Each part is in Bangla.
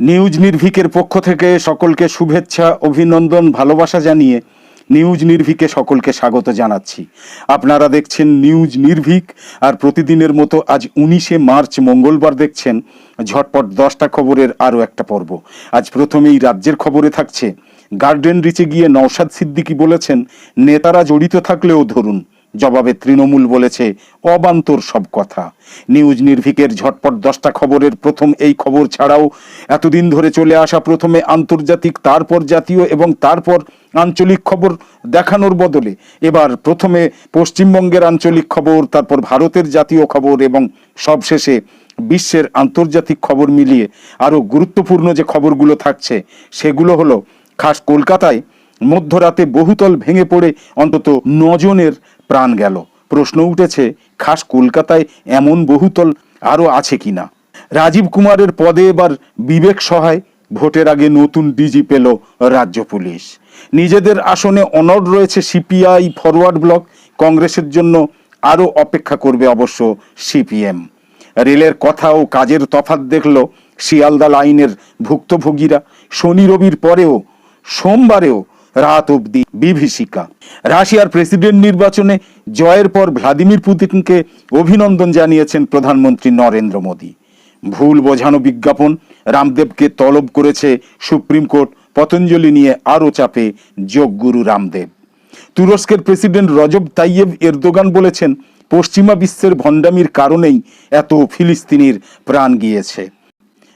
নিউজ নির্ভীকের পক্ষ থেকে সকলকে শুভেচ্ছা, অভিনন্দন, ভালোবাসা জানিয়ে নিউজ নির্ভীকে সকলকে স্বাগত জানাচ্ছি। আপনারা দেখছেন নিউজ নির্ভীক, আর প্রতিদিনের মতো আজ উনিশে মার্চ মঙ্গলবার দেখছেন ঝটপট দশটা খবরের আরও একটা পর্ব। আজ প্রথমেই রাজ্যের খবরে থাকছে, গার্ডেন রিচে গিয়ে নওশাদ সিদ্দিকী বলেছেন, নেতারা জড়িত থাকলেও ধরুন। জবাবে তৃণমূল বলেছে, অবান্তর সব কথা। নিউজ নির্ভীকের ঝটপট দশটা খবরের প্রথম এই খবর ছাড়াও এতদিন ধরে চলে আসা প্রথমে আন্তর্জাতিক, তারপর জাতীয় এবং তারপর আঞ্চলিক খবর দেখানোর বদলে। এবার প্রথমে পশ্চিমবঙ্গের আঞ্চলিক খবর, তারপর ভারতের জাতীয় খবর এবং সবশেষে বিশ্বের আন্তর্জাতিক খবর মিলিয়ে আরও গুরুত্বপূর্ণ যে খবরগুলো থাকছে, সেগুলো হলো, খাস কলকাতায় মধ্যরাতে বহুতল ভেঙে পড়ে অন্তত নজনের প্রাণ গেল। প্রশ্ন উঠেছে, খাস কলকাতায় এমন বহুতল আরও আছে কিনা? রাজীব কুমারের পদে এবার বিবেক সহায়, ভোটের আগে নতুন ডিজি পেল রাজ্য পুলিশ। নিজেদের আসনে অনড় রয়েছে সিপিআই ফরওয়ার্ড ব্লক, কংগ্রেসের জন্য আরও অপেক্ষা করবে অবশ্য সিপিএম। রেলের কথা ও কাজের তফাৎ দেখল শিয়ালদা লাইনের ভুক্তভোগীরা। শনি রবির পরেও, সোমবারেও রাত অবধি বিভীষিকা। রাশিয়ার প্রেসিডেন্ট নির্বাচনে জয়ের পর ভ্লাদিমির পুতিনকে অভিনন্দন জানিয়েছেন প্রধানমন্ত্রী নরেন্দ্র মোদী। ভুল বোঝানো বিজ্ঞাপন রামদেবকে তলব করেছে সুপ্রিম কোর্ট, পতঞ্জলি নিয়ে আরও চাপে যোগগুরু রামদেব। তুরস্কের প্রেসিডেন্ট রজব তাইয়েব এরদোগান বলেছেন, পশ্চিমা বিশ্বের ভণ্ডামির কারণেই এত ফিলিস্তিনির প্রাণ গিয়েছে।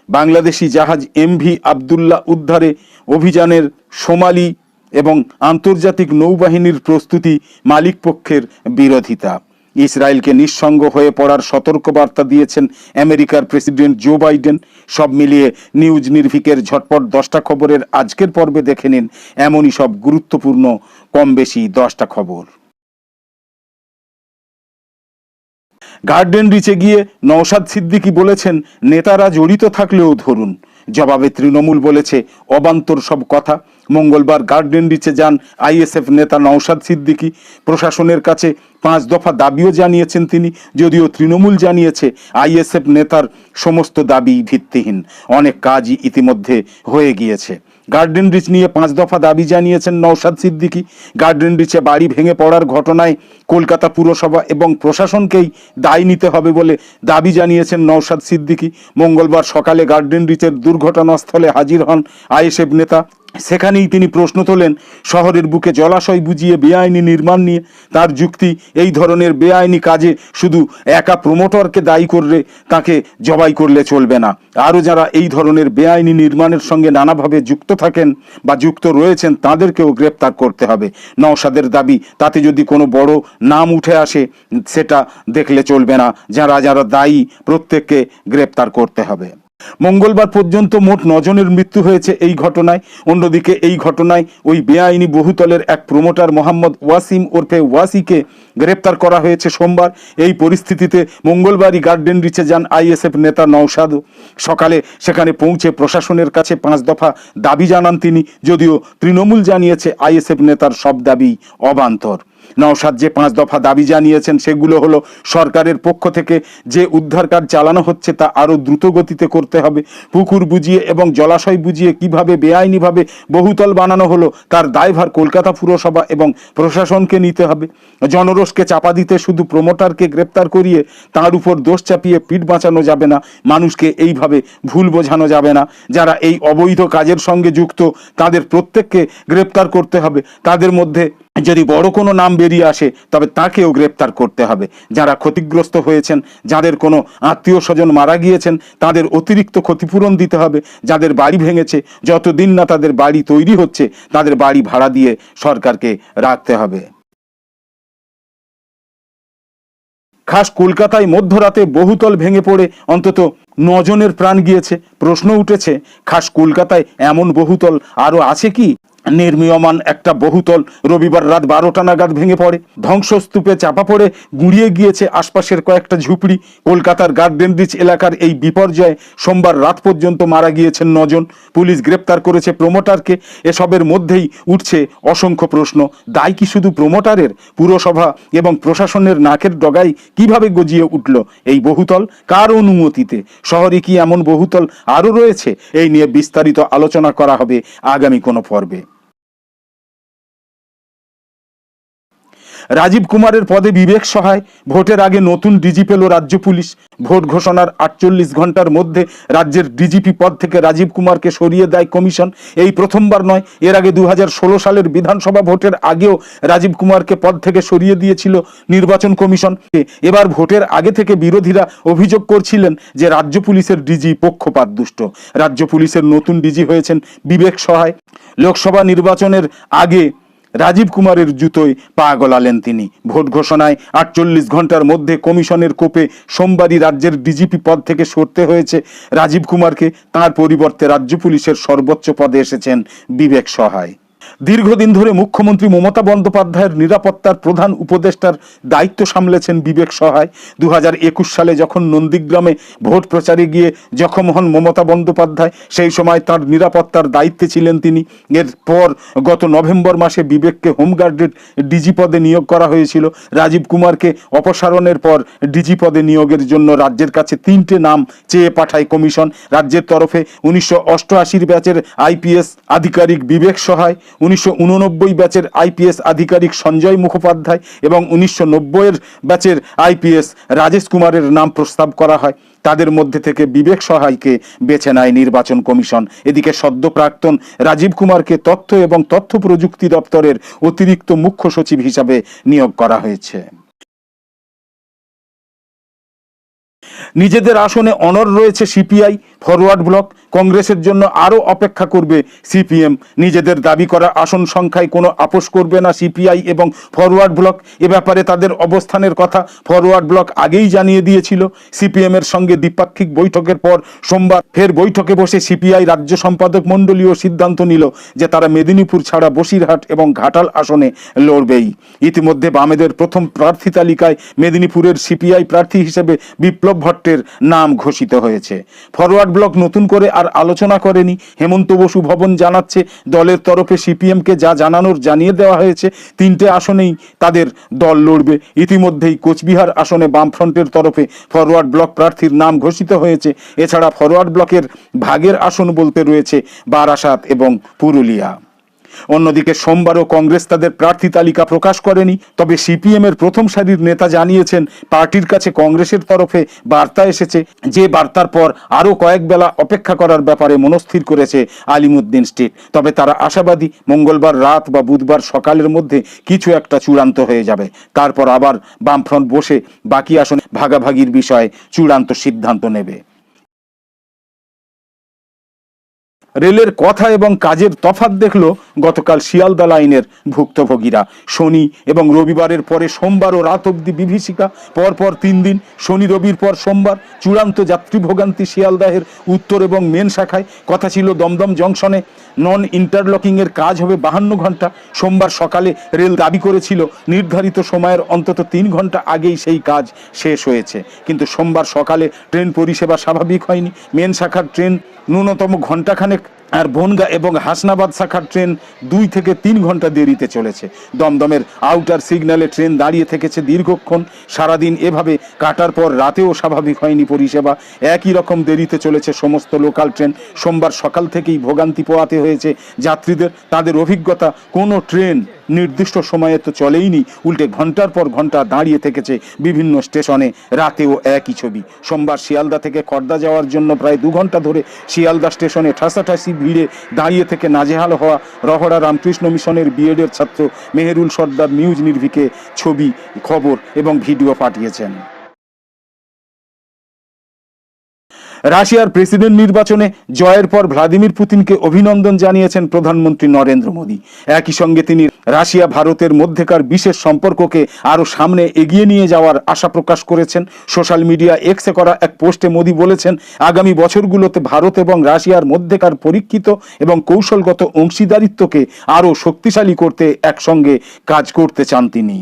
বাংলাদেশি জাহাজ এমভি আবদুল্লাহ উদ্ধারে অভিযানের সোমালি এবং আন্তর্জাতিক নৌবাহিনীর প্রস্তুতি মালিক পক্ষের বিরোধিতা। ইসরায়েলকে নিঃসঙ্গ হয়ে পড়ার সতর্কবার্তা দিয়েছেন আমেরিকার প্রেসিডেন্ট জো বাইডেন। সব মিলিয়ে নিউজ নির্ভিকের ঝটপট দশটা খবরের আজকের পর্বে দেখে নিন এমনই সব গুরুত্বপূর্ণ কম বেশি দশটা খবর। গার্ডেন রিচে গিয়ে নওশাদ সিদ্দিকী বলেছেন, নেতারা জড়িত থাকলেও ধরুন। জবাবে তৃণমূল বলেছে, অবান্তর সব কথা। মঙ্গলবার গার্ডেন রিচে যান আইএসএফ নেতা নওশাদ সিদ্দিকী। প্রশাসনের কাছে পাঁচ দফা দাবিও জানিয়েছেন তিনি, যদিও তৃণমূল জানিয়েছে আইএসএফ নেতার সমস্ত দাবি ভিত্তিহীন। অনেক কাজই ইতিমধ্যে হয়ে গিয়েছে। গার্ডেন রিচ নিয়ে পাঁচ দফা দাবি জানিয়েছেন নওশাদ সিদ্দিকী। গার্ডেন রিচে বাড়ি ভেঙে পড়ার ঘটনায় কলকাতা পুরসভা এবং প্রশাসনকেই দায় নিতে হবে বলে দাবি জানিয়েছেন নওশাদ সিদ্দিকী। মঙ্গলবার সকালে গার্ডেন রিচের দুর্ঘটনাস্থলে হাজির হন আইএসএফ নেতা সেখানেই তিনি প্রশ্ন তোলেন, শহরের বুকে জলাশয় বুঝিয়ে বেআইনি নির্মাণ নিয়ে তার যুক্তি, এই ধরনের বেআইনি কাজে শুধু একা প্রমোটরকে দায়ী করলে তাকে জবাই করলে চলবে না। আরও যারা এই ধরনের বেআইনি নির্মাণের সঙ্গে নানাভাবে যুক্ত থাকেন বা যুক্ত রয়েছেন, তাদেরকেও গ্রেপ্তার করতে হবে। নওশাদের দাবি, তাতে যদি কোনো বড় নাম উঠে আসে, সেটা দেখলে চলবে না। যারা যারা দায়ী, প্রত্যেককে গ্রেপ্তার করতে হবে। মঙ্গলবার পর্যন্ত মোট নজনের মৃত্যু হয়েছে এই ঘটনায়। অন্যদিকে এই ঘটনায় ওই বেআইনি বহুতলের এক প্রমোটার মোহাম্মদ ওয়াসিম ওরফে ওয়াসিকে গ্রেপ্তার করা হয়েছে সোমবার। এই পরিস্থিতিতে মঙ্গলবারই গার্ডেন রিচে যান আইএসএফ নেতা নওশাদ। সকালে সেখানে পৌঁছে প্রশাসনের কাছে পাঁচ দফা দাবি জানান তিনি, যদিও তৃণমূল জানিয়েছে আইএসএফ নেতার সব দাবি অবান্তর। নওশাদ যে পাঁচ দফা দাবি জানিয়েছেন, সেগুলো হলো সরকারের পক্ষ থেকে যে উদ্ধার কাজ চালানো হচ্ছে তা আরও দ্রুত গতিতে করতে হবে। পুকুর বুঝিয়ে এবং জলাশয় বুঝিয়ে কীভাবে বেআইনিভাবে বহুতল বানানো হলো, তার দায়ভার কলকাতা পুরসভা এবং প্রশাসনকে নিতে হবে। জনরোষকে চাপা দিতে শুধু প্রমোটারকে গ্রেপ্তার করিয়ে তার উপর দোষ চাপিয়ে পিঠ বাঁচানো যাবে না, মানুষকে এইভাবে ভুল বোঝানো যাবে না। যারা এই অবৈধ কাজের সঙ্গে যুক্ত, তাদের প্রত্যেককে গ্রেপ্তার করতে হবে। তাদের মধ্যে যদি বড় কোনো নাম বেরিয়ে আসে, তবে তাকেও গ্রেপ্তার করতে হবে। যারা ক্ষতিগ্রস্ত হয়েছেন, যাদের কোনো আত্মীয় স্বজন মারা গিয়েছেন, তাদের অতিরিক্ত ক্ষতিপূরণ দিতে হবে। যাদের বাড়ি ভেঙেছে, যতদিন না তাদের বাড়ি তৈরি হচ্ছে, তাদের বাড়ি ভাড়া দিয়ে সরকারকে রাখতে হবে। খাস কলকাতায় মধ্যরাতে বহুতল ভেঙে পড়ে, অন্তত নজনের প্রাণ গিয়েছে। প্রশ্ন উঠেছে, খাস কলকাতায় এমন বহুতল আরও আছে কি? নির্মীয়মান একটা বহুতল রবিবার রাত বারোটা নাগাদ ভেঙে পড়ে। ধ্বংসস্তূপে চাপা পড়ে, গুঁড়িয়ে গিয়েছে আশপাশের কয়েকটা ঝুপড়ি। কলকাতার গার্ডেন এলাকার এই বিপর্যয়ে সোমবার রাত পর্যন্ত মারা গিয়েছেন নজন। পুলিশ গ্রেপ্তার করেছে প্রমোটারকে। এসবের মধ্যেই উঠছে অসংখ্য প্রশ্ন। দায় কি শুধু প্রমোটারের, পুরসভা এবং প্রশাসনের নাকের ডগায় কীভাবে গজিয়ে উঠল এই বহুতল? কার অনুমতিতে? শহরে কি এমন বহুতল আরও রয়েছে? এই নিয়ে বিস্তারিত আলোচনা করা হবে আগামী কোনো পর্বে। রাজীব কুমারের পদে বিবেক সহায়, ভোটের আগে নতুন ডিজি পেল রাজ্য পুলিশ। ভোট ঘোষণার আটচল্লিশ ঘণ্টার মধ্যে রাজ্যের ডিজিপি পদ থেকে রাজীব কুমারকে সরিয়ে দেয় কমিশন। এই প্রথমবার নয়, এর আগে দু হাজার ষোলো সালের বিধানসভা ভোটের আগেও রাজীব কুমারকে পদ থেকে সরিয়ে দিয়েছিল নির্বাচন কমিশন। এবার ভোটের আগে থেকে বিরোধীরা অভিযোগ করছিলেন যে রাজ্য পুলিশের ডিজি পক্ষপাত দুষ্ট। রাজ্য পুলিশের নতুন ডিজি হয়েছেন বিবেক সহায়। লোকসভা নির্বাচনের আগে রাজীব কুমারের জুতোয় পা গলালেন তিনি। ভোট ঘোষণায় আটচল্লিশ ঘণ্টার মধ্যে কমিশনের কোপে সোমবারই রাজ্যের ডিজিপি পদ থেকে সরতে হয়েছে। রাজীব কুমারকে তার পরিবর্তে রাজ্য পুলিশের সর্বোচ্চ পদে এসেছেন বিবেক সহায়। দীর্ঘদিন ধরে মুখ্যমন্ত্রী মমতা বন্দ্যোপাধ্যায়ের নিরাপত্তার প্রধান উপদেষ্টার দায়িত্ব সামলেছেন বিবেক সহায়। দু হাজার একুশ সালে যখন নন্দীগ্রামে ভোট প্রচারে গিয়ে জখম হন মমতা বন্দ্যোপাধ্যায়, সেই সময় তার নিরাপত্তার দায়িত্বে ছিলেন তিনি। এরপর গত নভেম্বর মাসে বিবেককে হোমগার্ডের ডিজি পদে নিয়োগ করা হয়েছিল। রাজীব কুমারকে অপসারণের পর ডিজি পদে নিয়োগের জন্য রাজ্যের কাছে তিনটে নাম চেয়ে পাঠায় কমিশন। রাজ্যের তরফে উনিশশো অষ্টআশির ব্যাচের আইপিএস আধিকারিক বিবেক সহায়। উনিশশো উননব্বই ব্যাচের আইপিএস আধিকারিক সঞ্জয় মুখোপাধ্যায় এবং উনিশশো নব্বইয়ের ব্যাচের আইপিএস রাজেশ কুমারের নাম প্রস্তাব করা হয়। তাদের মধ্যে থেকে বিবেক সহায়কে বেছে নেয় নির্বাচন কমিশন। এদিকে সদ্য প্রাক্তন রাজীব কুমারকে তথ্য এবং তথ্য প্রযুক্তি দপ্তরের অতিরিক্ত মুখ্য সচিব হিসাবে নিয়োগ করা হয়েছে। নিজেদের আসনে অনর রয়েছে সিপিআই, ফরওয়ার্ড ব্লক, কংগ্রেসের জন্য আরও অপেক্ষা করবে সিপিএম। নিজেদের দাবি করা আসন সংখ্যায় কোনো আপোষ করবে না সিপিআই এবং ফরওয়ার্ড ব্লক। এ ব্যাপারে তাদের অবস্থানের কথা ফরওয়ার্ড ব্লক আগেই জানিয়ে দিয়েছিল। সিপিএম এর সঙ্গে দ্বিপাক্ষিক বৈঠকের পর সোমবার ফের বৈঠকে বসে সিপিআই রাজ্য সম্পাদক মণ্ডলীয় সিদ্ধান্ত নিল যে তারা মেদিনীপুর ছাড়া বসিরহাট এবং ঘাটাল আসনে লড়বেই। ইতিমধ্যে বামেদের প্রথম প্রার্থী তালিকায় মেদিনীপুরের সিপিআই প্রার্থী হিসেবে বিপ্লব ভট্টের নাম ঘোষিত হয়েছে। ফরওয়ার্ড ব্লক নতুন করে আর আলোচনা করেনি। হেমন্ত বসু ভবন জানাচ্ছে, দলের তরফে সিপিএমকে যা জানানোর জানিয়ে দেওয়া হয়েছে, তিনটে আসনেই তাদের দল লড়বে। ইতিমধ্যেই কোচবিহার আসনে বামফ্রন্টের তরফে ফরওয়ার্ড ব্লক প্রার্থীর নাম ঘোষিত হয়েছে। এছাড়া ফরওয়ার্ড ব্লকের ভাগের আসন বলতে রয়েছে বারাসাত এবং পুরুলিয়া। অন্যদিকে সোমবারও কংগ্রেস তাদের প্রার্থী তালিকা প্রকাশ করেনি, তবে সিপিএম এর প্রথম সারির নেতা জানিয়েছেন, পার্টির কাছে কংগ্রেসের তরফে বার্তা এসেছে। যে বার্তার পর আরও কয়েক বেলা অপেক্ষা করার ব্যাপারে মনস্থির করেছে আলিমুদ্দিন স্টেট। তবে তারা আশাবাদী, মঙ্গলবার রাত বা বুধবার সকালের মধ্যে কিছু একটা চূড়ান্ত হয়ে যাবে। তারপর আবার বামফ্রন্ট বসে বাকি আসনে ভাগাভাগির বিষয়ে চূড়ান্ত সিদ্ধান্ত নেবে। রেলের কথা এবং কাজের তফাত দেখল গতকাল শিয়ালদা লাইনের ভুক্তভোগীরা। শনি এবং রবিবারের পরে সোমবার ও রাত অবধি বিভীষিকা, পরপর তিন দিন, শনি রবির পর সোমবার চূড়ান্ত যাত্রী ভোগান্তি শিয়ালদাহের উত্তর এবং মেন শাখায়। কথা ছিল দমদম জংশনে। নন ইন্টারলকিংয়ের কাজ হবে বাহান্ন ঘণ্টা। সোমবার সকালে রেল দাবি করেছিল, নির্ধারিত সময়ের অন্তত তিন ঘণ্টা আগেই সেই কাজ শেষ হয়েছে। কিন্তু সোমবার সকালে ট্রেন পরিষেবা স্বাভাবিক হয়নি। মেন শাখার ট্রেন ন্যূনতম ঘন্টাখানেক আর বনগা এবং হাসনাবাদ শাখার ট্রেন দুই থেকে তিন ঘণ্টা দেরিতে চলেছে। দমদমের আউটার সিগন্যালে ট্রেন দাঁড়িয়ে থেকেছে দীর্ঘক্ষণ। সারাদিন এভাবে কাটার পর রাতেও স্বাভাবিক হয়নি পরিষেবা। একই রকম দেরিতে চলেছে সমস্ত লোকাল ট্রেন। সোমবার সকাল থেকেই ভোগান্তি পোয়াতে হয়েছে যাত্রীদের। তাদের অভিজ্ঞতা, কোনো ট্রেন নির্দিষ্ট সময়ে তো চলেইনি। উল্টে ঘণ্টার পর ঘণ্টা দাঁড়িয়ে থেকেছে বিভিন্ন স্টেশনে। রাতেও একই ছবি। সোমবার শিয়ালদা থেকে খর্দা যাওয়ার জন্য প্রায় দু ঘণ্টা ধরে শিয়ালদা স্টেশনে ঠাসাঠাসি ভিড়ে দাঁড়িয়ে থেকে নাজেহাল হওয়া রহড়া রামকৃষ্ণ মিশনের বিএডের ছাত্র মেহেরুল সর্দার নিউজ নির্ভিকে ছবি, খবর এবং ভিডিও পাঠিয়েছেন। রাশিয়ার প্রেসিডেন্ট নির্বাচনে জয়ের পর ভ্লাদিমির পুতিনকে অভিনন্দন জানিয়েছেন প্রধানমন্ত্রী নরেন্দ্র মোদী। একই সঙ্গে তিনি রাশিয়া, ভারতের মধ্যেকার বিশেষ সম্পর্ককে আরও সামনে এগিয়ে নিয়ে যাওয়ার আশা প্রকাশ করেছেন। সোশ্যাল মিডিয়া এক্সে করা এক পোস্টে মোদী বলেছেন, আগামী বছরগুলোতে ভারত এবং রাশিয়ার মধ্যেকার পরীক্ষিত এবং কৌশলগত অংশীদারিত্বকে আরও শক্তিশালী করতে একসঙ্গে কাজ করতে চান তিনি।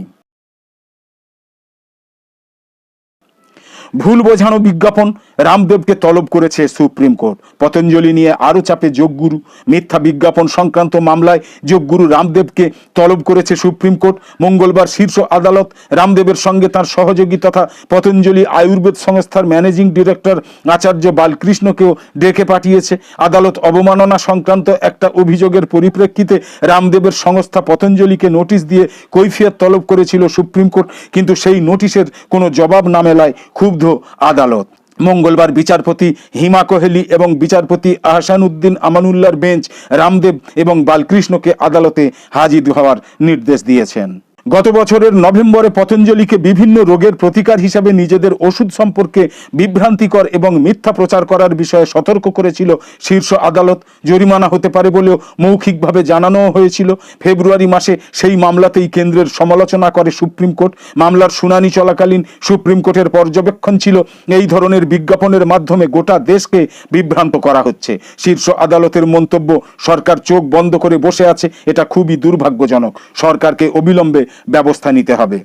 ভুল বোঝানো বিজ্ঞাপন রামদেবকে তলব করেছে সুপ্রিম কোর্ট। পতঞ্জলি নিয়ে আরও চাপে যোগগুরু, মিথ্যা বিজ্ঞাপন সংক্রান্ত মামলায় যোগগুরু রামদেবকে তলব করেছে সুপ্রিম কোর্ট। মঙ্গলবার শীর্ষ আদালত রামদেবের সঙ্গে তার সহযোগী তথা পতঞ্জলি আয়ুর্বেদ সংস্থার ম্যানেজিং ডিরেক্টর আচার্য বালকৃষ্ণকেও ডেকে পাঠিয়েছে। আদালত অবমাননা সংক্রান্ত একটা অভিযোগের পরিপ্রেক্ষিতে রামদেবের সংস্থা পতঞ্জলিকে নোটিশ দিয়ে কৈফিয়ত তলব করেছিল সুপ্রিম কোর্ট, কিন্তু সেই নোটিশের কোনো জবাব না মেলায় ক্ষুব্ধ আদালত। মঙ্গলবার বিচারপতি হিমা কোহেলি এবং বিচারপতি আহসান উদ্দিন আমানুল্লাহর বেঞ্চ রামদেব এবং বালকৃষ্ণকে আদালতে হাজির হওয়ার নির্দেশ দিয়েছেন। গত বছরের নভেম্বরে পতঞ্জলিকে বিভিন্ন রোগের প্রতিকার হিসাবে নিজেদের ওষুধ সম্পর্কে বিভ্রান্তিকর এবং মিথ্যা প্রচার করার বিষয়ে সতর্ক করেছিল শীর্ষ আদালত। জরিমানা হতে পারে বলেও মৌখিকভাবে জানানো হয়েছিল। ফেব্রুয়ারি মাসে সেই মামলাতেই কেন্দ্রের সমালোচনা করে সুপ্রিম কোর্ট। মামলার শুনানি চলাকালীন সুপ্রিম কোর্টের পর্যবেক্ষণ ছিল এই ধরনের বিজ্ঞাপনের মাধ্যমে গোটা দেশকে বিভ্রান্ত করা হচ্ছে। শীর্ষ আদালতের মন্তব্য, সরকার চোখ বন্ধ করে বসে আছে, এটা খুবই দুর্ভাগ্যজনক। সরকারকে অবিলম্বে ব্যবস্থা নিতে হবে।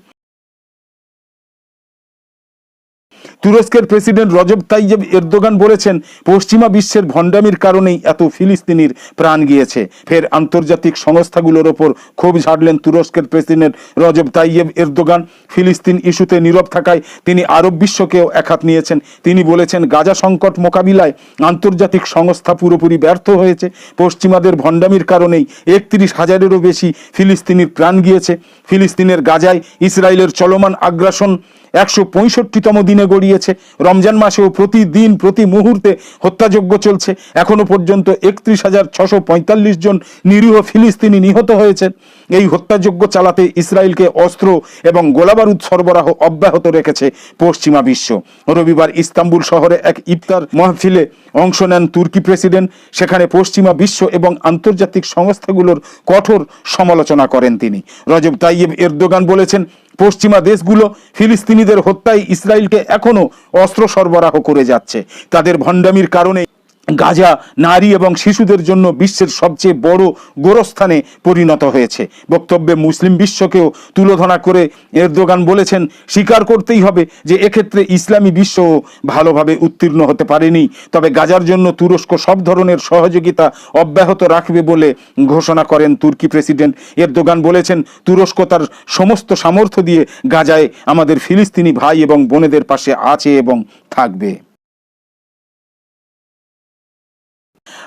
তুরস্কের প্রেসিডেন্ট রজব তাইয়েব এরদোগান বলেছেন, পশ্চিমা বিশ্বের ভণ্ডামির কারণেই এত ফিলিস্তিনির প্রাণ গিয়েছে। ফের আন্তর্জাতিক সংস্থাগুলোর ওপর ক্ষোভ ঝাড়লেন তুরস্কের প্রেসিডেন্ট রজব তাইয়েব এরদোগান। ফিলিস্তিন ইস্যুতে নীরব থাকায় তিনি আরব বিশ্বকেও একহাত নিয়েছেন। তিনি বলেছেন, গাজা সংকট মোকাবিলায় আন্তর্জাতিক সংস্থা পুরোপুরি ব্যর্থ হয়েছে। পশ্চিমাদের ভণ্ডামির কারণেই একত্রিশ হাজারেরও বেশি ফিলিস্তিনির প্রাণ গিয়েছে। ফিলিস্তিনের গাজায় ইসরায়েলের চলমান আগ্রাসন একশো পঁয়ষট্টিতম দিনে গড়িয়েছে। রমজান মাসেও প্রতিদিন, প্রতি মুহূর্তে হত্যাযজ্ঞ চলছে। এখনও পর্যন্ত একত্রিশ হাজার ছশো পঁয়তাল্লিশ জন নিরীহ ফিলিস্তিনি নিহত হয়েছে এই হত্যাযজ্ঞ চালাতে ইসরায়েলকে অস্ত্র এবং গোলাবারুদ সরবরাহ অব্যাহত রেখেছে পশ্চিমা বিশ্ব। রবিবার ইস্তাম্বুল শহরে এক ইফতার মাহফিলে অংশ নেন তুর্কি প্রেসিডেন্ট। সেখানে পশ্চিমা বিশ্ব এবং আন্তর্জাতিক সংস্থাগুলোর কঠোর সমালোচনা করেন তিনি। রজব তাইয়েব এরদোগান বলেছেন পশ্চিমা দেশগুলো ফিলিস্তিনিদের হত্যায় ইসরায়েলকে এখনও অস্ত্র সরবরাহ করে যাচ্ছে। তাদের ভণ্ডামির কারণে গাজা, নারী এবং শিশুদের জন্য বিশ্বের সবচেয়ে বড় গোরস্থানে পরিণত হয়েছে। বক্তব্যে মুসলিম বিশ্বকেও তুলোধনা করে এরদোগান বলেছেন, স্বীকার করতেই হবে যে এক্ষেত্রে ইসলামী বিশ্ব ভালোভাবে উত্তীর্ণ হতে পারেনি। তবে গাজার জন্য তুরস্ক সব ধরনের সহযোগিতা অব্যাহত রাখবে বলে ঘোষণা করেন তুর্কি প্রেসিডেন্ট। এরদোগান বলেছেন, তুরস্ক তার সমস্ত সামর্থ্য দিয়ে গাজায় আমাদের ফিলিস্তিনি ভাই এবং বোনেদের পাশে আছে এবং থাকবে।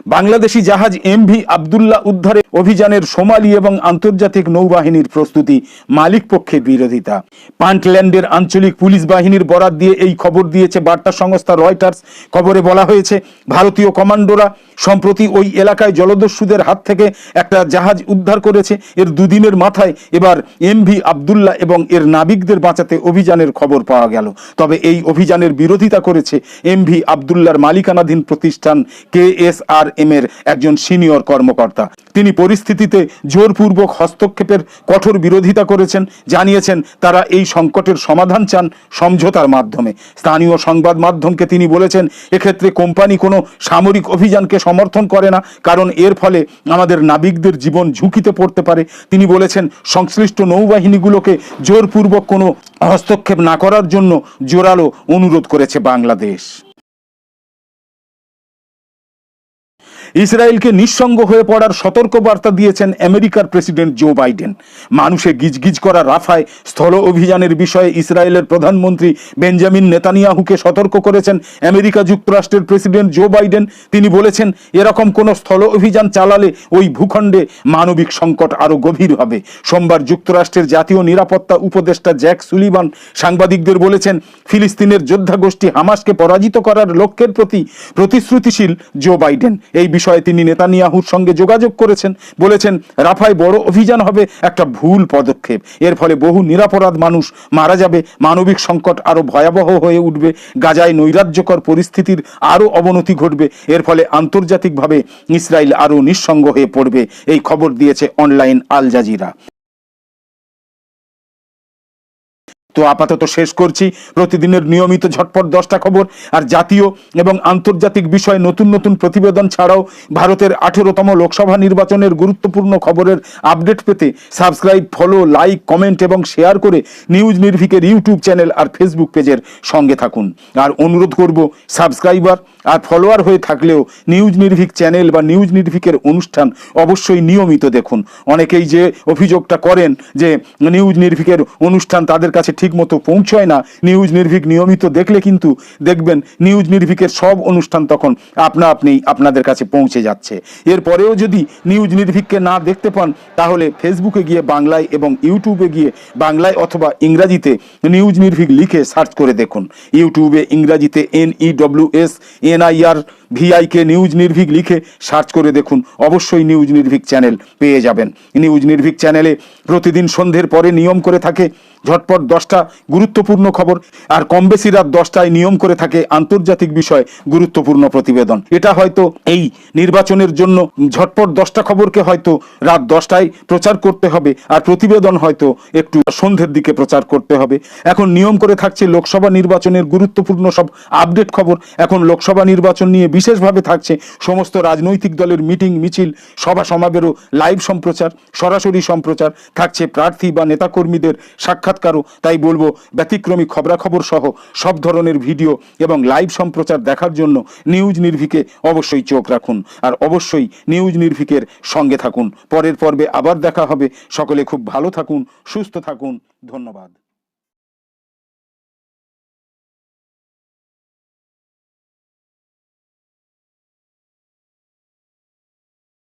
বাংলাদেশি জাহাজ এমভি আবদুল্লাহ উদ্ধারে অভিযানের সোমালি এবং আন্তর্জাতিক নৌবাহিনীর প্রস্তুতি মালিক পক্ষের বিরোধিতা। পান্টল্যান্ডের আঞ্চলিক পুলিশ বাহিনীর বরাত দিয়ে এই খবর দিয়েছে বার্তা সংস্থা রয়টার্স। খবরে বলা হয়েছে, ভারতীয় কমান্ডোরা সম্প্রতি ওই এলাকায় জলদস্যুদের হাত থেকে একটা জাহাজ উদ্ধার করেছে। এর দুদিনের মাথায় এবার এমভি আবদুল্লাহ এবং এর নাবিকদের বাঁচাতে অভিযানের খবর পাওয়া গেল। তবে এই অভিযানের বিরোধিতা করেছে এমভি আবদুল্লাহর মালিকানাধীন প্রতিষ্ঠান কে এস আর এম এর একজন সিনিয়র কর্মকর্তা। তিনি পরিস্থিতিতে জোরপূর্বক হস্তক্ষেপের কঠোর বিরোধিতা করেছেন, জানিয়েছেন তারা এই সংকটের সমাধান চান সমঝোতার মাধ্যমে। স্থানীয় সংবাদ মাধ্যমকে তিনি বলেছেন, এক্ষেত্রে কোম্পানি কোনো সামরিক অভিযানকে সমর্থন করে না, কারণ এর ফলে আমাদের নাবিকদের জীবন ঝুঁকিতে পড়তে পারে। তিনি বলেছেন, সংশ্লিষ্ট নৌবাহিনীগুলোকে জোরপূর্বক কোনো হস্তক্ষেপ না করার জন্য জোরালো অনুরোধ করেছে বাংলাদেশ। ইসরায়েলকে নিঃসঙ্গ হয়ে পড়ার সতর্ক বার্তা দিয়েছেন আমেরিকার প্রেসিডেন্ট জো বাইডেন। মানুষে গিজগিজ করা রাফায় স্থল অভিযানের বিষয়ে ইসরায়েলের প্রধানমন্ত্রী বেঞ্জামিন নেতানিয়াহুকে সতর্ক করেছেন আমেরিকা যুক্তরাষ্ট্রের প্রেসিডেন্ট জো বাইডেন। তিনি বলেছেন, এরকম কোনো স্থল অভিযান চালালে ওই ভূখণ্ডে মানবিক সংকট আরও গভীর হবে। সোমবার যুক্তরাষ্ট্রের জাতীয় নিরাপত্তা উপদেষ্টা জ্যাক সুলিবান সাংবাদিকদের বলেছেন, ফিলিস্তিনের যোদ্ধা গোষ্ঠী হামাসকে পরাজিত করার লক্ষ্যের প্রতি প্রতিশ্রুতিশীল জো বাইডেন। এই বিষয়ে বিষয়ে তিনি নেতানিয়াহুর সঙ্গে যোগাযোগ করেছেন। বলেছেন, রাফায় বড় অভিযান হবে, একটা ভুল পদক্ষেপ। এর ফলে বহু নিরাপরাধ মানুষ মারা যাবে, মানবিক সংকট আরও ভয়াবহ হয়ে উঠবে, গাজায় নৈরাজ্যকর পরিস্থিতির আরও অবনতি ঘটবে, এর ফলে আন্তর্জাতিকভাবে ইসরায়েল আরও নিঃসঙ্গ হয়ে পড়বে, এই খবর দিয়েছে অনলাইন আল জাজিরা। তো আপাতত শেষ করছি। প্রতিদিনের নিয়মিত ঝটপট দশটা খবর আর জাতীয় এবং আন্তর্জাতিক বিষয়ে নতুন নতুন প্রতিবেদন ছাড়াও ভারতের আঠেরোতম লোকসভা নির্বাচনের গুরুত্বপূর্ণ খবরের আপডেট পেতে সাবস্ক্রাইব, ফলো, লাইক, কমেন্ট এবং শেয়ার করে নিউজ নির্ভিকের ইউটিউব চ্যানেল আর ফেসবুক পেজের সঙ্গে থাকুন। আর অনুরোধ করব, সাবস্ক্রাইবার আর ফলোয়ার হয়ে থাকলেও নিউজ নির্ভিক চ্যানেল বা নিউজ নির্ভিকের অনুষ্ঠান অবশ্যই নিয়মিত দেখুন। অনেকেই যে অভিযোগটা করেন যে নিউজ নির্ভিকের অনুষ্ঠান তাদের কাছে ঠিকমতো পৌঁছয় না। নিউজ নির্ভিক নিয়মিত দেখলে কিন্তু দেখবেন নিউজ নির্ভিকের সব অনুষ্ঠান তখন আপনা আপনি আপনাদের কাছে পৌঁছে যাচ্ছে। এরপরেও যদি নিউজ নির্ভিককে না দেখতে পান, তাহলে ফেসবুকে গিয়ে বাংলায় এবং ইউটিউবে গিয়ে বাংলায় অথবা ইংরাজিতে নিউজ নির্ভিক লিখে সার্চ করে দেখুন। ইউটিউবে ইংরাজিতে N E W S NIR VIK news Nirvik লিখে সার্চ করে দেখুন। অবশ্যই নিউজ নির্ভিক চ্যানেল পেয়ে যাবেন। নিউজ নির্ভিক চ্যানেলে প্রতিদিন সন্ধ্যের পরে নিয়ম করে থাকে, ঝটপট দশটা গুরুত্বপূর্ণ খবর, আর কম বেশি রাত দশটায় নিয়ম করে থাকে আন্তর্জাতিক বিষয় গুরুত্বপূর্ণ প্রতিবেদন। এটা হয়তো এই নির্বাচনের জন্য ঝটপট দশটা খবরকে হয়তো রাত দশটায় প্রচার করতে হবে, আর প্রতিবেদন হয়তো একটু সন্ধ্যের দিকে প্রচার করতে হবে। এখন নিয়ম করে থাকছে লোকসভা নির্বাচনের গুরুত্বপূর্ণ সব আপডেট খবর। এখন লোকসভা নির্বাচন নিয়ে বিশেষভাবে থাকছে সমস্ত রাজনৈতিক দলের মিটিং, মিছিল, সভা সমাবেরও লাইভ সম্প্রচার, সরাসরি সম্প্রচার, থাকছে প্রার্থী বা নেতাকর্মীদের সাক্ষাৎকারও। তাই বলব, ব্যতিক্রমী খবরাখবর সহ সব ধরনের ভিডিও এবং লাইভ সম্প্রচার দেখার জন্য নিউজ নির্ভিকে অবশ্যই চোখ রাখুন। আর অবশ্যই নিউজ নির্ভিকের সঙ্গে থাকুন। পরের পর্বে আবার দেখা হবে। সকলে খুব ভালো থাকুন, সুস্থ থাকুন। ধন্যবাদ।